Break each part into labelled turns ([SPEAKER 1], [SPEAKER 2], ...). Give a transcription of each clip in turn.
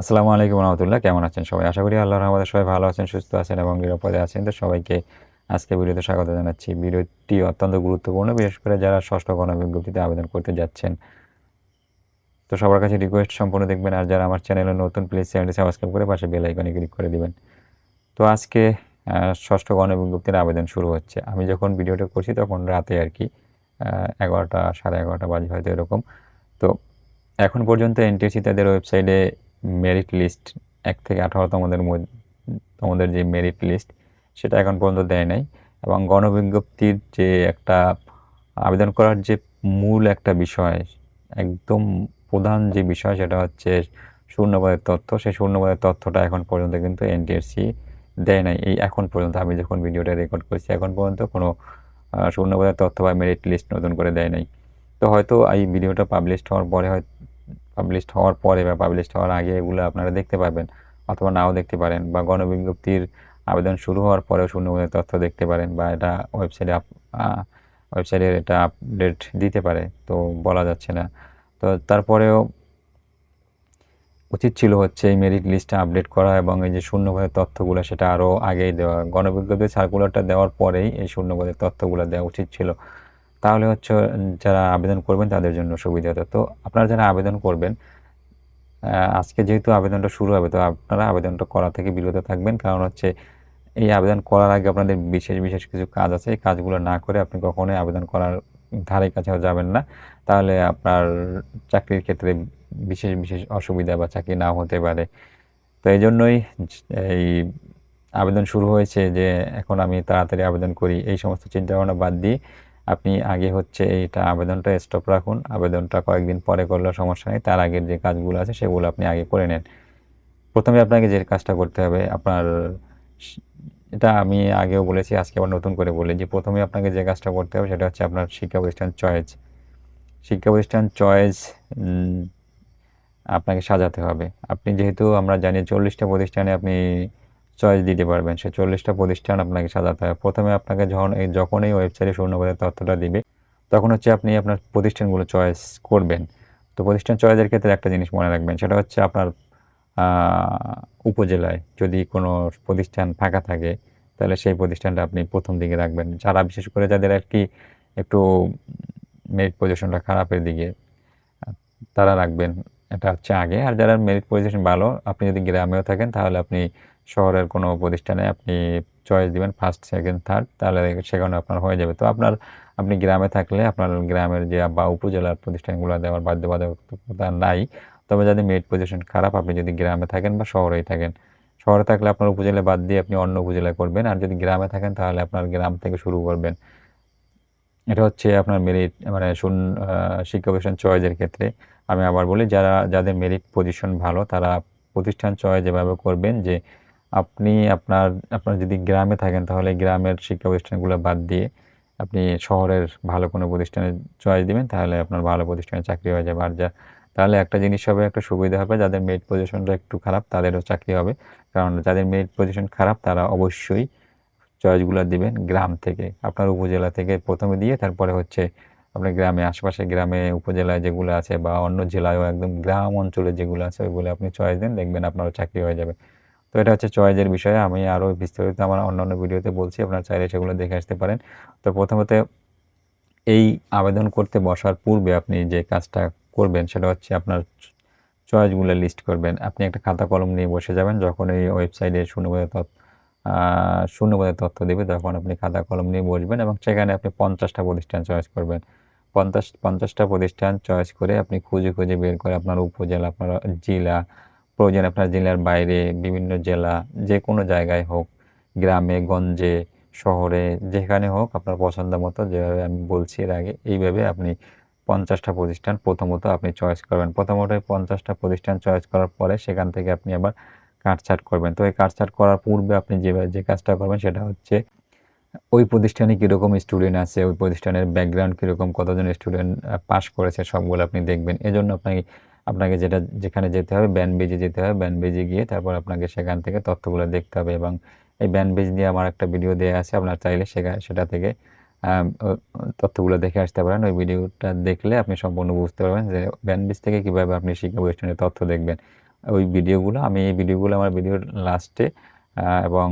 [SPEAKER 1] আসসালামু আলাইকুম রহমতুল্লাহ। কেমন আছেন সবাই? আশা করি আল্লাহর রহমতে সবাই ভালো আছেন, সুস্থ আছেন এবং নিরাপদে আছেন। তো সবাইকে আজকে ভিডিওতে স্বাগত জানাচ্ছি। ভিডিওটি অত্যন্ত গুরুত্বপূর্ণ, বিশেষ করে যারা ষষ্ঠ গণবিজ্ঞপ্তিতে আবেদন করতে যাচ্ছেন। তো সবার কাছে রিকোয়েস্ট সম্পূর্ণ দেখবেন আর যারা আমার চ্যানেলে নতুন প্লিজ চ্যানেলটি সাবস্ক্রাইব করে পাশে বেল আইকনে ক্লিক করে দিবেন। তো আজকে ষষ্ঠ গণবিজ্ঞপ্তির আবেদন শুরু হচ্ছে। আমি যখন ভিডিওটা করছি তখন রাতে আর কি এগারোটা, সাড়ে এগারোটা বাজে হয়তো এরকম। তো এখন পর্যন্ত এনটিএসসি তাদের ওয়েবসাইটে মেরিট লিস্ট এক থেকে মধ্যে, তোমাদের যে মেরিট লিস্ট সেটা এখন পর্যন্ত দেয় নাই। এবং গণবিজ্ঞপ্তির যে একটা আবেদন করার যে মূল একটা বিষয়, একদম প্রধান যে বিষয় সেটা হচ্ছে শূন্যপদের তথ্য। সেই শূন্যপদের তথ্যটা এখন পর্যন্ত কিন্তু এনটিএসসি দেয় নাই। এই এখন পর্যন্ত আমি যখন ভিডিওটা রেকর্ড করছি, এখন পর্যন্ত কোনো শূন্যপদের তথ্য বা মেরিট লিস্ট নতুন করে দেয় নাই। তো হয়তো এই ভিডিওটা পাবলিশড হওয়ার পরে হয় পাবলিশড হওয়ার পরে বা পাবলিশড হওয়ার আগে এগুলো আপনারা দেখতে পাবেন অথবা নাও দেখতে পারেন বা গণবিজ্ঞপ্তির আবেদন শুরু হওয়ার পরেও শূন্যপদের তথ্য দেখতে পারেন বা এটা ওয়েবসাইটে আপ ওয়েবসাইটে এটা আপডেট দিতে পারে, তো বলা যাচ্ছে না। তো তারপরেও উচিত ছিল হচ্ছে এই মেরিট লিস্টটা আপডেট করা এবং এই যে শূন্যপদের তথ্যগুলো সেটা আরও আগেই দেওয়া। গণবিজ্ঞপ্তির সার্কুলারটা দেওয়ার পরেই এই শূন্যপদের তথ্যগুলো দেওয়া উচিত ছিল। তাহলে হচ্ছে যারা আবেদন করবেন তাদের জন্য সুবিধা হতো। তো আপনারা যারা আবেদন করবেন আজকে যেহেতু আবেদনটা শুরু হবে, তো আপনারা আবেদনটা করা থেকে বিরত থাকবেন। কারণ হচ্ছে, এই আবেদন করার আগে আপনাদের বিশেষ বিশেষ কিছু কাজ আছে। এই কাজগুলো না করে আপনি কখনোই আবেদন করার ধারে কাছেও যাবেন না। তাহলে আপনার চাকরির ক্ষেত্রে বিশেষ বিশেষ অসুবিধা বা চাকরি নাও হতে পারে। তো এই জন্যই এই আবেদন শুরু হয়েছে যে, এখন আমি তাড়াতাড়ি আবেদন করি। এই সমস্ত চিন্তা ভাবনা বাদ দিয়ে আপনি আগে হচ্ছে এইটা আবেদনটা স্টপ রাখুন। আবেদনটা কয়েকদিন পরে করলে সমস্যা নেই। তার আগের যে কাজগুলো আছে সেগুলো আপনি আগে করে নেন। প্রথমে আপনাকে যে কাজটা করতে হবে, আপনার এটা আমি আগেও বলেছি, আজকে আবার নতুন করে বলি যে প্রথমে আপনাকে যে কাজটা করতে হবে সেটা হচ্ছে আপনার শিক্ষা প্রতিষ্ঠান চয়েস শিক্ষা প্রতিষ্ঠান চয়েস আপনাকে সাজাতে হবে। আপনি যেহেতু আমরা জানি চল্লিশটা প্রতিষ্ঠানে আপনি চয়েস দিতে পারবেন। সে চল্লিশটা প্রতিষ্ঠান আপনাকে সাজাতে হবে। প্রথমে আপনাকে যখন এই যখন এই ওয়েবসাইটে শূন্যপদের তথ্যটা দিবে, তখন হচ্ছে আপনি আপনার প্রতিষ্ঠানগুলো চয়েস করবেন। তো প্রতিষ্ঠান চয়েসের ক্ষেত্রে একটা জিনিস মনে রাখবেন, সেটা হচ্ছে আপনার উপজেলায় যদি কোনো প্রতিষ্ঠান ফাঁকা থাকে, তাহলে সেই প্রতিষ্ঠানটা আপনি প্রথম দিকে রাখবেন। যারা বিশেষ করে যাদের আর কি একটু মেরিট পজিশনটা খারাপের দিকে, তারা রাখবেন। এটা হচ্ছে আগে। আর যারা মেরিট পজিশন ভালো, আপনি যদি গ্রামেও থাকেন, তাহলে আপনি শহরের কোনো প্রতিষ্ঠানে আপনি চয়েস দিবেন ফার্স্ট সেকেন্ড থার্ড তাহলে সেখানে আপনার হয়ে যাবে। তো আপনার, আপনি গ্রামে থাকলে আপনার গ্রামের যে বা উপজেলার প্রতিষ্ঠানগুলো দেওয়ার বাধ্যবাধকতা নাই। তবে যাদের মেরিট পজিশন খারাপ, আপনি যদি গ্রামে থাকেন বা শহরেই থাকেন, শহরে থাকলে আপনার উপজেলা বাদ দিয়ে আপনি অন্য উপজেলায় করবেন। আর যদি গ্রামে থাকেন, তাহলে আপনার গ্রাম থেকে শুরু করবেন। এটা হচ্ছে আপনার মেরিট মানে শুন শিক্ষা প্রতিষ্ঠান চয়েসের ক্ষেত্রে। আমি আবার বলি, যারা, যাদের মেরিট পজিশন ভালো, তারা প্রতিষ্ঠান চয়েস যেভাবে করবেন যে আপনি আপনার আপনার যদি গ্রামে থাকেন, তাহলে গ্রামের শিক্ষা প্রতিষ্ঠানগুলো বাদ দিয়ে আপনি শহরের ভালো কোনো প্রতিষ্ঠানে চয়েস দিবেন, তাহলে আপনার ভালো প্রতিষ্ঠানে চাকরি হয়ে যাবে। আর যা, তাহলে একটা জিনিস হবে, একটা সুবিধা হবে, যাদের মেরিট পজিশনটা একটু খারাপ, তাদেরও চাকরি হবে। কারণ যাদের মেরিট পজিশন খারাপ, তারা অবশ্যই চয়েসগুলো দিবেন গ্রাম থেকে, আপনার উপজেলা থেকে প্রথমে দিয়ে তারপরে হচ্ছে আপনার গ্রামে আশেপাশে গ্রামে উপজেলায় যেগুলো আছে বা অন্য জেলায়ও একদম গ্রাম অঞ্চলে যেগুলো আছে, ওইগুলো আপনি চয়েস দেন, দেখবেন আপনারও চাকরি হয়ে যাবে। তো এটা হচ্ছে চয়েসের বিষয়ে। আমি আরও বিস্তারিত আমার অন্যান্য ভিডিওতে বলছি, আপনারা চাইলে সেগুলো দেখে আসতে পারেন। তো প্রথমত, এই আবেদন করতে বসার পূর্বে আপনি যে কাজটা করবেন, সেটা হচ্ছে আপনার চয়েসগুলো লিস্ট করবেন। আপনি একটা খাতা কলম নিয়ে বসে যাবেন, যখন এই ওয়েবসাইটে শূন্যপদের তথ্য শূন্যপদের তথ্য দেবে, তখন আপনি খাতা কলম নিয়ে বসবেন এবং সেখানে আপনি পঞ্চাশটা প্রতিষ্ঠান চয়েস করবেন। পঞ্চাশ, পঞ্চাশটা প্রতিষ্ঠান চয়েস করে আপনি খুঁজে খুঁজে বের করে আপনার উপজেলা, আপনার জেলা প্রয়োজন আপনার জেলার বাইরে, বিভিন্ন জেলা যে কোনো জায়গায় হোক, গ্রামে, গঞ্জে, শহরে, যেখানে হোক আপনার পছন্দ মতো যেভাবে আমি বলছি এর আগে, এইভাবে আপনি পঞ্চাশটা প্রতিষ্ঠান প্রথমত আপনি চয়েস করবেন। প্রথমত পঞ্চাশটা প্রতিষ্ঠান চয়েস করার পরে সেখান থেকে আপনি আবার কাটছাট করবেন। তো এই কাটছাট করার পূর্বে আপনি যে যে কাজটা করবেন সেটা হচ্ছে, ওই প্রতিষ্ঠানে কীরকম স্টুডেন্ট আছে, ওই প্রতিষ্ঠানের ব্যাকগ্রাউন্ড কীরকম, কতজন স্টুডেন্ট পাস করেছে, সবগুলো আপনি দেখবেন। এজন্য আপনাকে আপনাকে যেটা যেখানে যেতে হবে ব্যান বেজে যেতে হবে। ব্যান বেজে গিয়ে তারপর আপনাকে সেখান থেকে তথ্যগুলো দেখতে হবে এবং এই ব্যান বেজ নিয়ে আমার একটা ভিডিও দেওয়া আছে, আপনার চাইলে সেখানে সেটা থেকে তথ্যগুলো দেখে আসতে পারেন। ওই ভিডিওটা দেখলে আপনি সম্পূর্ণ বুঝতে পারবেন যে ব্যান বেজ থেকে কীভাবে আপনি শিক্ষা প্রতিষ্ঠানের তথ্য দেখবেন। ওই ভিডিওগুলো আমি এই ভিডিওগুলো আমার ভিডিওর লাস্টে এবং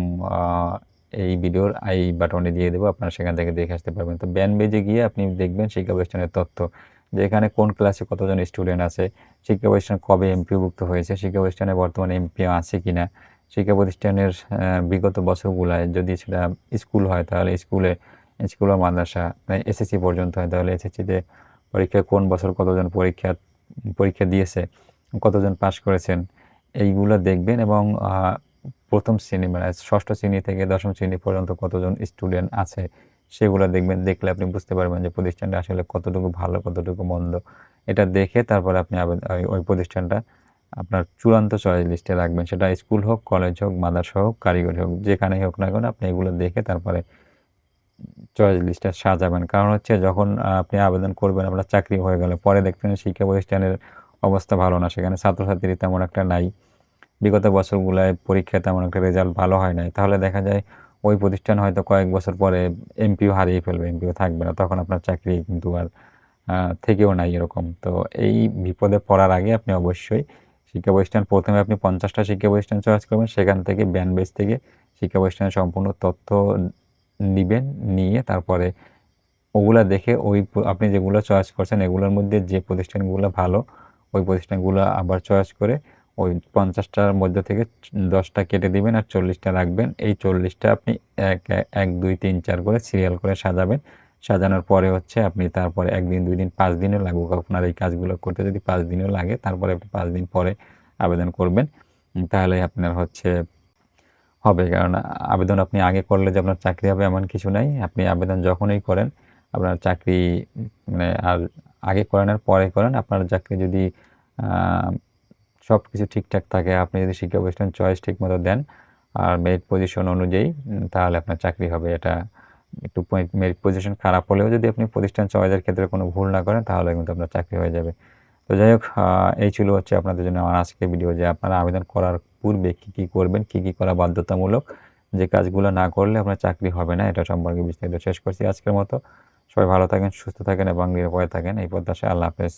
[SPEAKER 1] এই ভিডিওর আই বাটনে দিয়ে দেবো, আপনারা সেখান থেকে দেখে আসতে পারবেন। তো ব্যান বেজে গিয়ে আপনি দেখবেন শিক্ষা প্রতিষ্ঠানের তথ্য। যে এখানে কোন ক্লাসে কতজন স্টুডেন্ট আছে, শিক্ষা প্রতিষ্ঠান কবে এমপিভুক্ত হয়েছে, শিক্ষা প্রতিষ্ঠানে বর্তমানে এমপি আছে কিনা, শিক্ষা প্রতিষ্ঠানের বিগত বছরগুলায় যদি সেটা স্কুল হয় তাহলে স্কুলে স্কুল বা মাদ্রাসা এসএসসি পর্যন্ত হয়, তাহলে এসএসসিতে পরীক্ষায় কোন বছর কতজন পরীক্ষা পরীক্ষা দিয়েছে, কতজন পাশ করেছেন, এইগুলো দেখবেন এবং প্রথম শ্রেণি মানে ষষ্ঠ শ্রেণি থেকে দশম শ্রেণি পর্যন্ত কতজন স্টুডেন্ট আছে সেগুলো দেখবেন, দেখলে আপনি বুঝতে পারবেন যে প্রতিষ্ঠানটা আসলে কতটুকু ভালো, কতটুকু মন্দ। এটা দেখে তারপরে আপনি ওই প্রতিষ্ঠানটা আপনার চূড়ান্ত চয়েস লিস্টে রাখবেন। সেটা স্কুল হোক কলেজ হোক, মাদ্রাসা হোক, কারিগরি হোক, যেখানেই হোক না কেন আপনি এগুলো দেখে তারপরে চয়েস লিস্টটা সাজাবেন। কারণ হচ্ছে যখন আপনি আবেদন করবেন, আপনার চাকরি হয়ে গেলে, পরে দেখবেন শিক্ষা প্রতিষ্ঠানের অবস্থা ভালো না। সেখানে ছাত্রছাত্রী তেমন একটা নাই। বিগত বছরগুলোয় পরীক্ষায় তেমন একটা রেজাল্ট ভালো হয় নাই। তাহলে দেখা যায় ওই প্রতিষ্ঠান হয়তো কয়েক বছর পরে এমপিও হারিয়ে ফেলবে, এমপিও থাকবে না, তখন আপনার চাকরি কিন্তু আর থেকেও নাই এরকম। তো এই বিপদে পড়ার আগে আপনি অবশ্যই শিক্ষা প্রতিষ্ঠান প্রথমে আপনি পঞ্চাশটা শিক্ষা প্রতিষ্ঠান চয়েস করবেন, সেখান থেকে ব্যান বেস থেকে শিক্ষা প্রতিষ্ঠানের সম্পূর্ণ তথ্য নিবেন, নিয়ে তারপরে ওগুলা দেখে ওই আপনি যেগুলো চয়েস করছেন, এগুলোর মধ্যে যে প্রতিষ্ঠানগুলো ভালো, ওই প্রতিষ্ঠানগুলো আবার চয়েস করে ওই পঞ্চাশটার মধ্যে থেকে দশটা কেটে দিবেন আর চল্লিশটা রাখবেন। এই চল্লিশটা আপনি এক, এক- দুই, তিন, চার করে সিরিয়াল করে সাজাবেন। সাজানোর পরে হচ্ছে আপনি তারপরে একদিন, দুই দিন, পাঁচ দিনও লাগুক আপনার এই কাজগুলো করতে। যদি পাঁচ দিনও লাগে, তারপরে আপনি পাঁচ দিন পরে আবেদন করবেন। তাহলে আপনার হচ্ছে হবে। কারণ আবেদন আপনি আগে করলে যে আপনার চাকরি হবে এমন কিছু নাই। আপনি আবেদন যখনই করেন, আপনার চাকরি মানে আর আগে করেন আর পরে করেন। আপনার চাকরি যদি সব কিছু ঠিকঠাক থাকে, আপনি যদি শিক্ষা প্রতিষ্ঠান চয়েস ঠিক মতো দেন আর মেরিট পজিশন অনুযায়ী তাহলে আপনার চাকরি হবে। এটা একটু মেরিট পজিশন খারাপ হলেও যদি আপনি প্রতিষ্ঠান চয়েসের ক্ষেত্রে কোনো ভুল না করেন, তাহলে কিন্তু আপনার চাকরি হয়ে যাবে। তো যাই হোক এই ছিল হচ্ছে আপনাদের জন্য আমার আজকের ভিডিও যে আপনারা আবেদন করার পূর্বে কী কী করবেন, কী কী করা বাধ্যতামূলক, যে কাজগুলো না করলে আপনার চাকরি হবে না, এটা সম্পর্কে বিস্তারিত শেষ করছি আজকের মতো। সবাই ভালো থাকেন, সুস্থ থাকেন এবং নিরাপদে থাকেন। এই প্রত্যাশায় আল্লাহ হাফেজ।